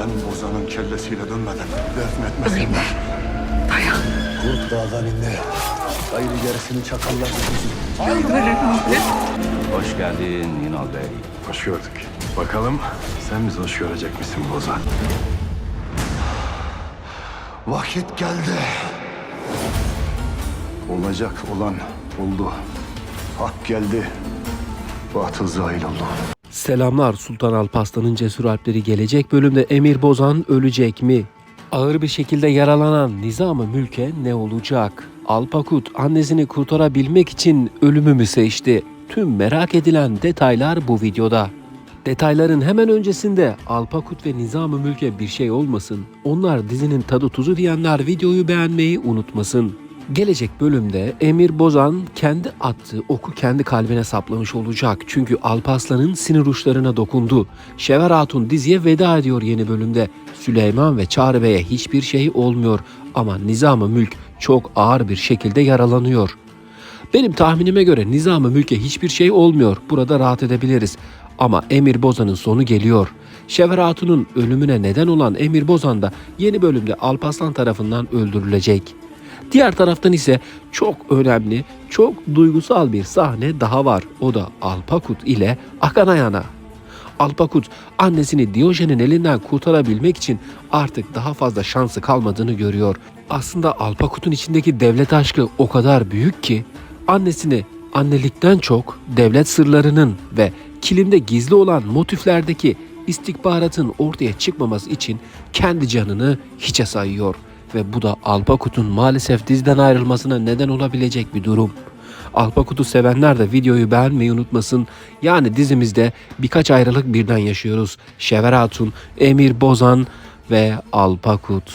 Ben Ozan'ın kellesiyle dönmeden defnetmesinler. Dayan. Kurt dağdan indi. Gayrı gerisini çakallar Hoş geldin Yunal Bey. Hoş gördük. Bakalım sen bizi hoş görecek misin Ozan? Vakit geldi. Olacak olan oldu. Hak geldi. Batıl zahil oldu. Selamlar Sultan Alparslan'ın cesur alpleri gelecek bölümde Emir Bozan ölecek mi? Ağır bir şekilde yaralanan Nizam-ı Mülk'e ne olacak? Alpakut annesini kurtarabilmek için ölümü mü seçti? Tüm merak edilen detaylar bu videoda. Detayların hemen öncesinde Alpakut ve Nizam-ı Mülk'e bir şey olmasın. Onlar dizinin tadı tuzu diyenler videoyu beğenmeyi unutmasın. Gelecek bölümde Emir Bozan kendi attığı oku kendi kalbine saplamış olacak. Çünkü Alparslan'ın sinir uçlarına dokundu. Şever Hatun diziye veda ediyor yeni bölümde. Süleyman ve Çağrı Bey'e hiçbir şey olmuyor ama Nizam-ı Mülk çok ağır bir şekilde yaralanıyor. Benim tahminime göre Nizam-ı Mülk'e hiçbir şey olmuyor. Burada rahat edebiliriz. Ama Emir Bozan'ın sonu geliyor. Şever Hatun'un ölümüne neden olan Emir Bozan da yeni bölümde Alparslan tarafından öldürülecek. Diğer taraftan ise çok önemli, çok duygusal bir sahne daha var. O da Alpakut ile Akanayana. Alpakut annesini Diyojen'in elinden kurtarabilmek için artık daha fazla şansı kalmadığını görüyor. Aslında Alpakut'un içindeki devlet aşkı o kadar büyük ki annesini annelikten çok devlet sırlarının ve kilimde gizli olan motiflerdeki istihbaratın ortaya çıkmaması için kendi canını hiçe sayıyor ve bu da Alpakut'un maalesef diziden ayrılmasına neden olabilecek bir durum. Alpakut'u sevenler de videoyu beğenmeyi unutmasın. Yani dizimizde birkaç ayrılık birden yaşıyoruz. Şever Hatun, Emir Bozan ve Alpakut.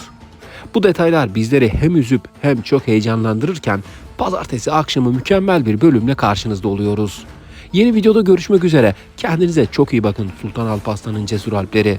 Bu detaylar bizleri hem üzüp hem çok heyecanlandırırken pazartesi akşamı mükemmel bir bölümle karşınızda oluyoruz. Yeni videoda görüşmek üzere. Kendinize çok iyi bakın Sultan Alparslan'ın cesur alpleri.